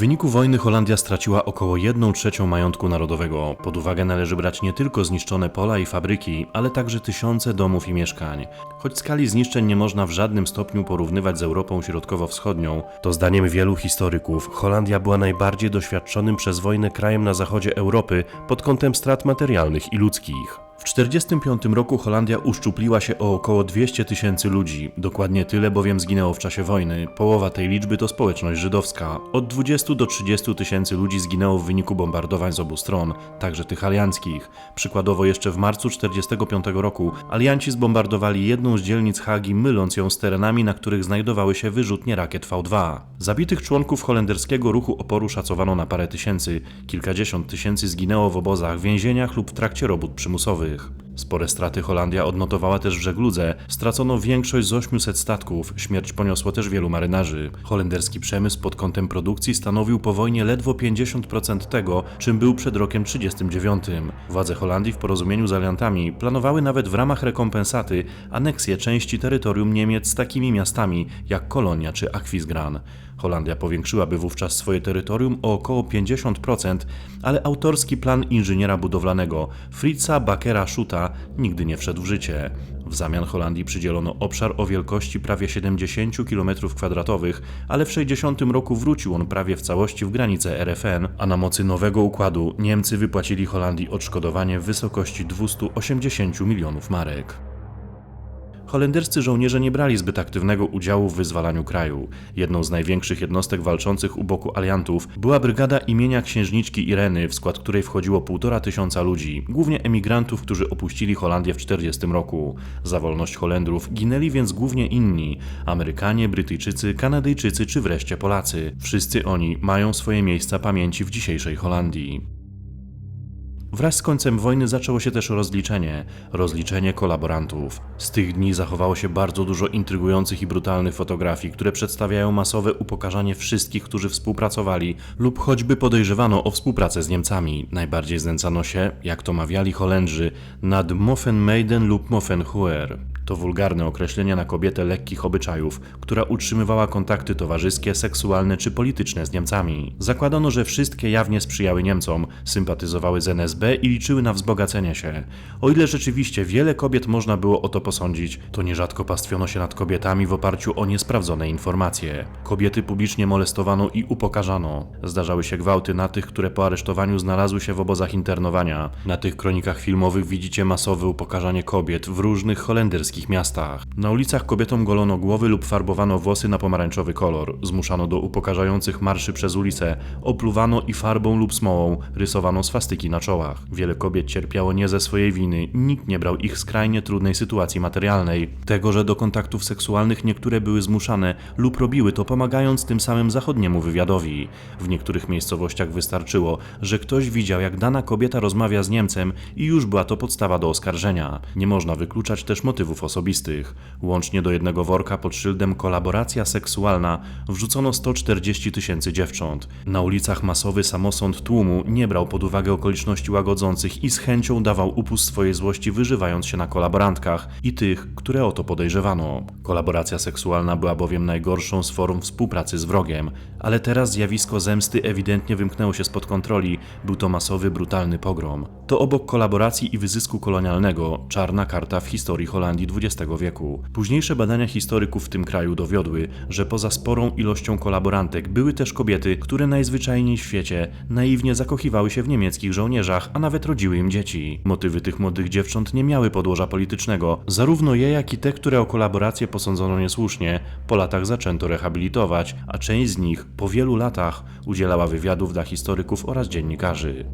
wyniku wojny Holandia straciła około 1 trzecią majątku narodowego. Pod uwagę należy brać nie tylko zniszczone pola i fabryki, ale także tysiące domów i mieszkań. Choć skali zniszczeń nie można w żadnym stopniu porównywać z Europą Środkowo-Wschodnią, to zdaniem wielu historyków Holandia była najbardziej doświadczonym przez wojnę krajem na zachodzie Europy pod kątem strat materialnych i ludzkich. W 1945 roku Holandia uszczupliła się o około 200 tysięcy ludzi, dokładnie tyle bowiem zginęło w czasie wojny. Połowa tej liczby to społeczność żydowska. Od 20 do 30 tysięcy ludzi zginęło w wyniku bombardowań z obu stron, także tych alianckich. Przykładowo jeszcze w marcu 1945 roku alianci zbombardowali jedną z dzielnic Hagi, myląc ją z terenami, na których znajdowały się wyrzutnie rakiet V2. Zabitych członków holenderskiego ruchu oporu szacowano na parę tysięcy, kilkadziesiąt tysięcy zginęło w obozach, więzieniach lub w trakcie robót przymusowych. живых. Spore straty Holandia odnotowała też w żegludze. Stracono większość z 800 statków, śmierć poniosło też wielu marynarzy. Holenderski przemysł pod kątem produkcji stanowił po wojnie ledwo 50% tego, czym był przed rokiem 39. Władze Holandii w porozumieniu z aliantami planowały nawet w ramach rekompensaty aneksję części terytorium Niemiec z takimi miastami jak Kolonia czy Aquisgrán. Holandia powiększyłaby wówczas swoje terytorium o około 50%, ale autorski plan inżyniera budowlanego Fritza Bakera Schuta nigdy nie wszedł w życie. W zamian Holandii przydzielono obszar o wielkości prawie 70 km2, ale w 60 roku wrócił on prawie w całości w granice RFN, a na mocy nowego układu Niemcy wypłacili Holandii odszkodowanie w wysokości 280 milionów marek. Holenderscy żołnierze nie brali zbyt aktywnego udziału w wyzwalaniu kraju. Jedną z największych jednostek walczących u boku aliantów była brygada imienia księżniczki Ireny, w skład której wchodziło półtora tysiąca ludzi, głównie emigrantów, którzy opuścili Holandię w 40 roku. Za wolność Holendrów ginęli więc głównie inni Amerykanie, Brytyjczycy, Kanadyjczycy czy wreszcie Polacy. Wszyscy oni mają swoje miejsca pamięci w dzisiejszej Holandii. Wraz z końcem wojny zaczęło się też rozliczenie, rozliczenie kolaborantów. Z tych dni zachowało się bardzo dużo intrygujących i brutalnych fotografii, które przedstawiają masowe upokarzanie wszystkich, którzy współpracowali lub choćby podejrzewano o współpracę z Niemcami. Najbardziej znęcano się, jak to mawiali Holendrzy, nad Moffenmeiden lub Moffenhuer. To wulgarne określenia na kobietę lekkich obyczajów, która utrzymywała kontakty towarzyskie, seksualne czy polityczne z Niemcami. Zakładano, że wszystkie jawnie sprzyjały Niemcom, sympatyzowały z NSB i liczyły na wzbogacenie się. O ile rzeczywiście wiele kobiet można było o to posądzić, to nierzadko pastwiono się nad kobietami w oparciu o niesprawdzone informacje. Kobiety publicznie molestowano i upokarzano. Zdarzały się gwałty na tych, które po aresztowaniu znalazły się w obozach internowania. Na tych kronikach filmowych widzicie masowe upokarzanie kobiet w różnych holenderskich miastach. Na ulicach kobietom golono głowy lub farbowano włosy na pomarańczowy kolor. Zmuszano do upokarzających marszy przez ulicę. Opluwano i farbą lub smołą rysowano swastyki na czołach. Wiele kobiet cierpiało nie ze swojej winy. Nikt nie brał ich skrajnie trudnej sytuacji materialnej. Tego, że do kontaktów seksualnych niektóre były zmuszane lub robiły to pomagając tym samym zachodniemu wywiadowi. W niektórych miejscowościach wystarczyło, że ktoś widział jak dana kobieta rozmawia z Niemcem i już była to podstawa do oskarżenia. Nie można wykluczać też motywów osobistych. Łącznie do jednego worka pod szyldem kolaboracja seksualna wrzucono 140 tysięcy dziewcząt. Na ulicach masowy samosąd tłumu nie brał pod uwagę okoliczności łagodzących i z chęcią dawał upust swojej złości wyżywając się na kolaborantkach i tych, które o to podejrzewano. Kolaboracja seksualna była bowiem najgorszą z form współpracy z wrogiem, ale teraz zjawisko zemsty ewidentnie wymknęło się spod kontroli. Był to masowy, brutalny pogrom. To obok kolaboracji i wyzysku kolonialnego czarna karta w historii Holandii XX wieku. Późniejsze badania historyków w tym kraju dowiodły, że poza sporą ilością kolaborantek były też kobiety, które najzwyczajniej w świecie naiwnie zakochiwały się w niemieckich żołnierzach, a nawet rodziły im dzieci. Motywy tych młodych dziewcząt nie miały podłoża politycznego. Zarówno je, jak i te, które o kolaborację posądzono niesłusznie, po latach zaczęto rehabilitować, a część z nich po wielu latach udzielała wywiadów dla historyków oraz dziennikarzy.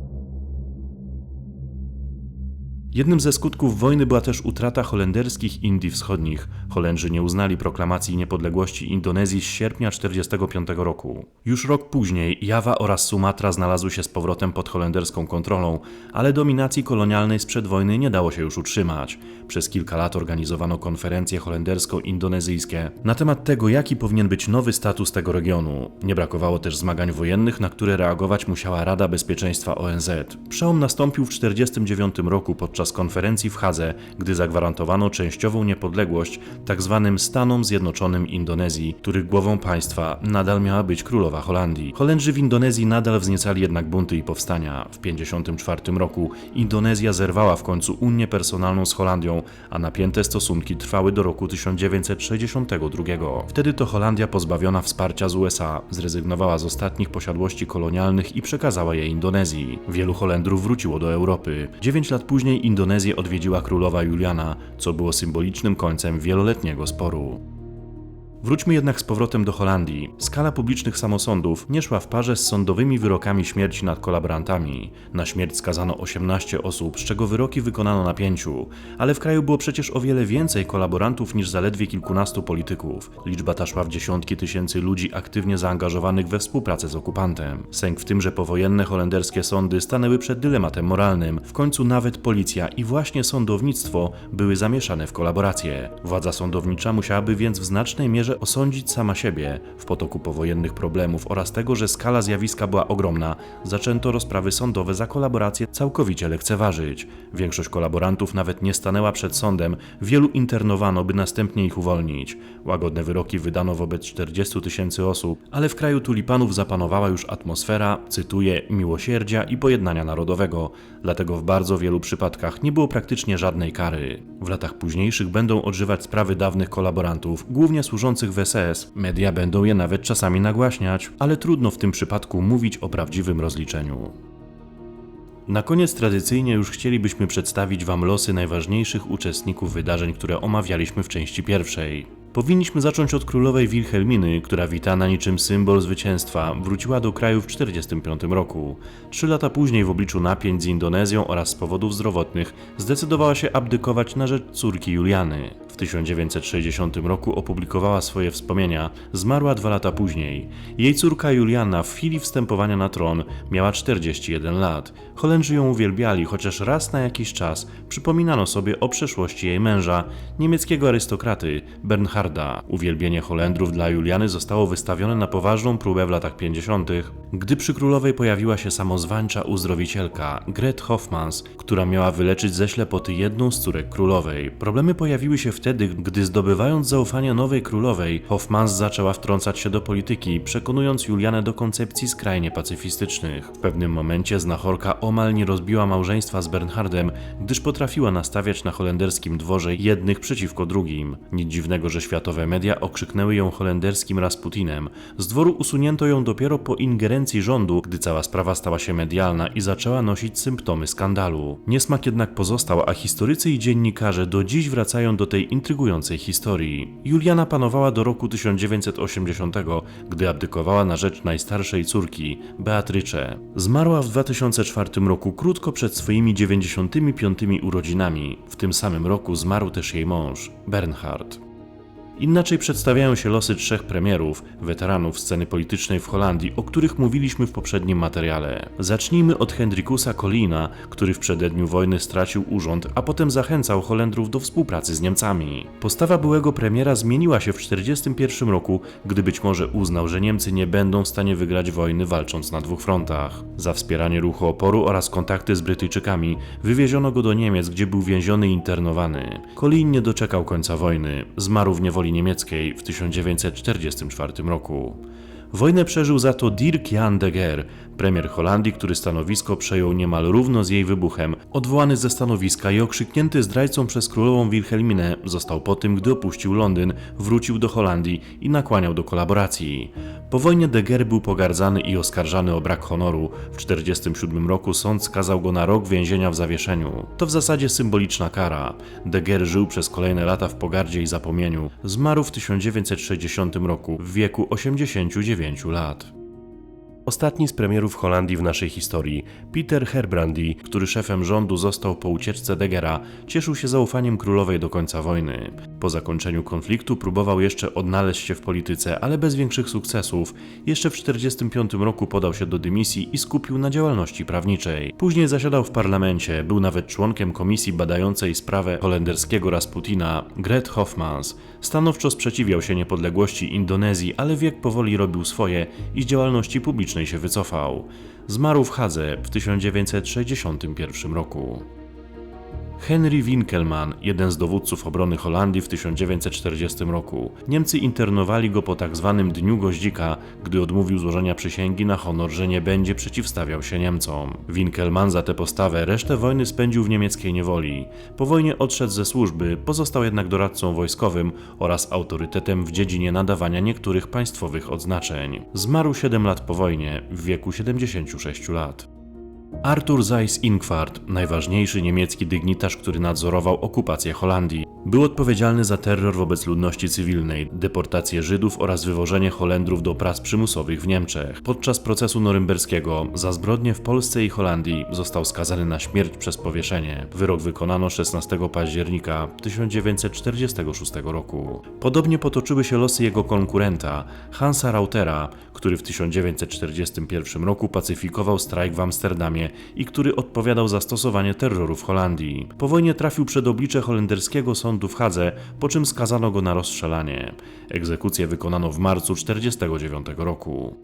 Jednym ze skutków wojny była też utrata holenderskich Indii Wschodnich. Holendrzy nie uznali proklamacji niepodległości Indonezji z sierpnia 1945 roku. Już rok później Jawa oraz Sumatra znalazły się z powrotem pod holenderską kontrolą, ale dominacji kolonialnej sprzed wojny nie dało się już utrzymać. Przez kilka lat organizowano konferencje holendersko-indonezyjskie na temat tego, jaki powinien być nowy status tego regionu. Nie brakowało też zmagań wojennych, na które reagować musiała Rada Bezpieczeństwa ONZ. Przełom nastąpił w 1949 roku podczas podczas konferencji w Hadze, gdy zagwarantowano częściową niepodległość tzw. Stanom Zjednoczonym Indonezji, których głową państwa nadal miała być królowa Holandii. Holendrzy w Indonezji nadal wzniecali jednak bunty i powstania. W 1954 roku Indonezja zerwała w końcu unię personalną z Holandią, a napięte stosunki trwały do roku 1962. Wtedy to Holandia pozbawiona wsparcia z USA zrezygnowała z ostatnich posiadłości kolonialnych i przekazała je Indonezji. Wielu Holendrów wróciło do Europy. Dziewięć lat później Indonezję odwiedziła królowa Juliana, co było symbolicznym końcem wieloletniego sporu. Wróćmy jednak z powrotem do Holandii. Skala publicznych samosądów nie szła w parze z sądowymi wyrokami śmierci nad kolaborantami. Na śmierć skazano 18 osób, z czego wyroki wykonano na pięciu, ale w kraju było przecież o wiele więcej kolaborantów niż zaledwie kilkunastu polityków. Liczba ta szła w dziesiątki tysięcy ludzi aktywnie zaangażowanych we współpracę z okupantem. Sęk w tym, że powojenne holenderskie sądy stanęły przed dylematem moralnym. W końcu nawet policja i właśnie sądownictwo były zamieszane w kolaborację. Władza sądownicza musiałaby więc w znacznej mierze osądzić sama siebie. W potoku powojennych problemów oraz tego, że skala zjawiska była ogromna, zaczęto rozprawy sądowe za kolaborację całkowicie lekceważyć. Większość kolaborantów nawet nie stanęła przed sądem, wielu internowano, by następnie ich uwolnić. Łagodne wyroki wydano wobec 40 tysięcy osób, ale w kraju tulipanów zapanowała już atmosfera, cytuję, miłosierdzia i pojednania narodowego, dlatego w bardzo wielu przypadkach nie było praktycznie żadnej kary. W latach późniejszych będą odżywać sprawy dawnych kolaborantów, głównie służących w SS. Media będą je nawet czasami nagłaśniać, ale trudno w tym przypadku mówić o prawdziwym rozliczeniu. Na koniec tradycyjnie już chcielibyśmy przedstawić Wam losy najważniejszych uczestników wydarzeń, które omawialiśmy w części pierwszej. Powinniśmy zacząć od królowej Wilhelminy, która witana niczym symbol zwycięstwa wróciła do kraju w 1945 roku. Trzy lata później w obliczu napięć z Indonezją oraz z powodów zdrowotnych zdecydowała się abdykować na rzecz córki Juliany. W 1960 roku opublikowała swoje wspomnienia, zmarła dwa lata później. Jej córka Juliana w chwili wstępowania na tron miała 41 lat. Holendrzy ją uwielbiali, chociaż raz na jakiś czas przypominano sobie o przeszłości jej męża, niemieckiego arystokraty Bernharda. Uwielbienie Holendrów dla Juliany zostało wystawione na poważną próbę w latach 50., gdy przy królowej pojawiła się samozwańcza uzdrowicielka Gret Hoffmans, która miała wyleczyć ze ślepoty jedną z córek królowej. Problemy pojawiły się wtedy, gdy zdobywając zaufanie nowej królowej, Hoffmans zaczęła wtrącać się do polityki, przekonując Julianę do koncepcji skrajnie pacyfistycznych. W pewnym momencie znachorka omal nie rozbiła małżeństwa z Bernhardem, gdyż potrafiła nastawiać na holenderskim dworze jednych przeciwko drugim. Nic dziwnego, że światowe media okrzyknęły ją holenderskim Rasputinem. Z dworu usunięto ją dopiero po ingerencji rządu, gdy cała sprawa stała się medialna i zaczęła nosić symptomy skandalu. Niesmak jednak pozostał, a historycy i dziennikarze do dziś wracają do tej intrygującej historii. Juliana panowała do roku 1980, gdy abdykowała na rzecz najstarszej córki, Beatrycze. Zmarła w 2004 roku krótko przed swoimi 95 urodzinami. W tym samym roku zmarł też jej mąż, Bernhard. Inaczej przedstawiają się losy trzech premierów, weteranów sceny politycznej w Holandii, o których mówiliśmy w poprzednim materiale. Zacznijmy od Hendrikusa Collina, który w przededniu wojny stracił urząd, a potem zachęcał Holendrów do współpracy z Niemcami. Postawa byłego premiera zmieniła się w 1941 roku, gdy być może uznał, że Niemcy nie będą w stanie wygrać wojny walcząc na dwóch frontach. Za wspieranie ruchu oporu oraz kontakty z Brytyjczykami wywieziono go do Niemiec, gdzie był więziony i internowany. Collin nie doczekał końca wojny, zmarł w niewoli niemieckiej w 1944 roku. Wojnę przeżył za to Dirk Jan de Geer, premier Holandii, który stanowisko przejął niemal równo z jej wybuchem. Odwołany ze stanowiska i okrzyknięty zdrajcą przez królową Wilhelminę, został po tym, gdy opuścił Londyn, wrócił do Holandii i nakłaniał do kolaboracji. Po wojnie de Geer był pogardzany i oskarżany o brak honoru. W 1947 roku sąd skazał go na rok więzienia w zawieszeniu. To w zasadzie symboliczna kara. De Geer żył przez kolejne lata w pogardzie i zapomnieniu. Zmarł w 1960 roku w wieku 89 lat. Ostatni z premierów Holandii w naszej historii, Peter Herbrandy, który szefem rządu został po ucieczce Degera, cieszył się zaufaniem królowej do końca wojny. Po zakończeniu konfliktu próbował jeszcze odnaleźć się w polityce, ale bez większych sukcesów. Jeszcze w 1945 roku podał się do dymisji i skupił na działalności prawniczej. Później zasiadał w parlamencie, był nawet członkiem komisji badającej sprawę holenderskiego Rasputina, Gret Hofmans. Stanowczo sprzeciwiał się niepodległości Indonezji, ale wiek powoli robił swoje i z działalności publicznej się wycofał. Zmarł w Hadze w 1961 roku. Henry Winkelmann, jeden z dowódców obrony Holandii w 1940 roku. Niemcy internowali go po tak zwanym Dniu Goździka, gdy odmówił złożenia przysięgi na honor, że nie będzie przeciwstawiał się Niemcom. Winkelmann za tę postawę resztę wojny spędził w niemieckiej niewoli. Po wojnie odszedł ze służby, pozostał jednak doradcą wojskowym oraz autorytetem w dziedzinie nadawania niektórych państwowych odznaczeń. Zmarł 7 lat po wojnie, w wieku 76 lat. Arthur Seyss-Inquart, najważniejszy niemiecki dygnitarz, który nadzorował okupację Holandii, był odpowiedzialny za terror wobec ludności cywilnej, deportację Żydów oraz wywożenie Holendrów do prac przymusowych w Niemczech. Podczas procesu norymberskiego za zbrodnie w Polsce i Holandii został skazany na śmierć przez powieszenie. Wyrok wykonano 16 października 1946 roku. Podobnie potoczyły się losy jego konkurenta, Hansa Rautera, który w 1941 roku pacyfikował strajk w Amsterdamie i który odpowiadał za stosowanie terroru w Holandii. Po wojnie trafił przed oblicze holenderskiego sądu w Hadze, po czym skazano go na rozstrzelanie. Egzekucję wykonano w marcu 1949 roku.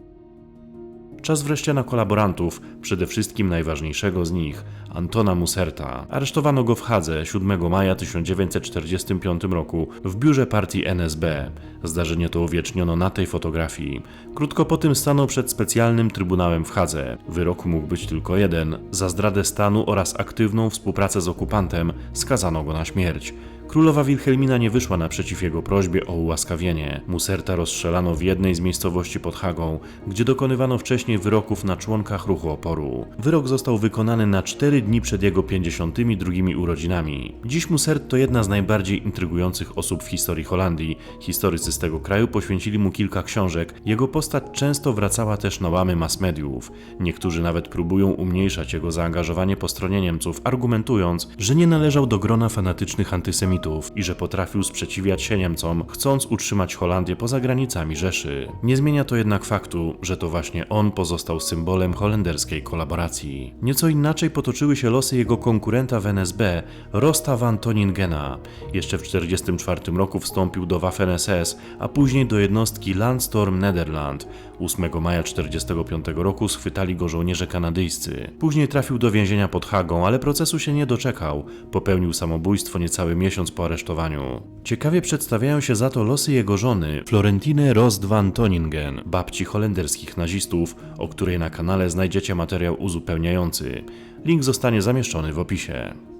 Czas wreszcie na kolaborantów, przede wszystkim najważniejszego z nich, Antona Muserta. Aresztowano go w Hadze 7 maja 1945 roku w biurze partii NSB. Zdarzenie to uwieczniono na tej fotografii. Krótko po tym stanął przed specjalnym trybunałem w Hadze. Wyrok mógł być tylko jeden. Za zdradę stanu oraz aktywną współpracę z okupantem skazano go na śmierć. Królowa Wilhelmina nie wyszła naprzeciw jego prośbie o ułaskawienie. Muserta rozstrzelano w jednej z miejscowości pod Hagą, gdzie dokonywano wcześniej wyroków na członkach ruchu oporu. Wyrok został wykonany na 4 dni przed jego 52 urodzinami. Dziś Musert to jedna z najbardziej intrygujących osób w historii Holandii. Historycy z tego kraju poświęcili mu kilka książek. Jego postać często wracała też na łamy mass mediów. Niektórzy nawet próbują umniejszać jego zaangażowanie po stronie Niemców, argumentując, że nie należał do grona fanatycznych antysemitów i że potrafił sprzeciwiać się Niemcom, chcąc utrzymać Holandię poza granicami Rzeszy. Nie zmienia to jednak faktu, że to właśnie on pozostał symbolem holenderskiej kolaboracji. Nieco inaczej potoczyły się losy jego konkurenta w NSB, Rosta van Toningena. Jeszcze w 1944 roku wstąpił do Waffen-SS, a później do jednostki Landstorm Nederland. 8 maja 1945 roku schwytali go żołnierze kanadyjscy. Później trafił do więzienia pod Hagą, ale procesu się nie doczekał. Popełnił samobójstwo niecały miesiąc po aresztowaniu. Ciekawie przedstawiają się za to losy jego żony, Florentine Rost van Toningen, babci holenderskich nazistów, o której na kanale znajdziecie materiał uzupełniający. Link zostanie zamieszczony w opisie.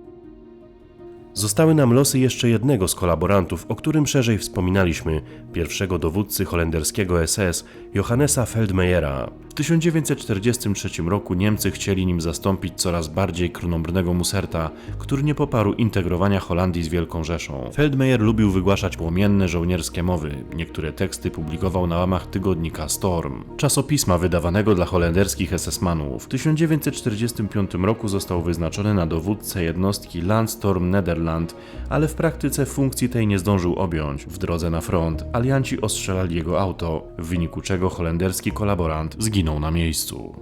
Zostały nam losy jeszcze jednego z kolaborantów, o którym szerzej wspominaliśmy, pierwszego dowódcy holenderskiego SS, Johannesa Feldmeyera. W 1943 roku Niemcy chcieli nim zastąpić coraz bardziej krnąbrnego Muserta, który nie poparł integrowania Holandii z Wielką Rzeszą. Feldmeyer lubił wygłaszać płomienne żołnierskie mowy. Niektóre teksty publikował na łamach tygodnika Storm, czasopisma wydawanego dla holenderskich SS-manów. W 1945 roku został wyznaczony na dowódcę jednostki Landstorm Nederland, ale w praktyce funkcji tej nie zdążył objąć. W drodze na front alianci ostrzelali jego auto, w wyniku czego holenderski kolaborant zginął na miejscu.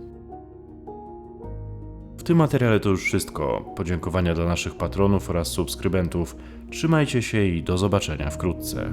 W tym materiale to już wszystko. Podziękowania dla naszych patronów oraz subskrybentów. Trzymajcie się i do zobaczenia wkrótce.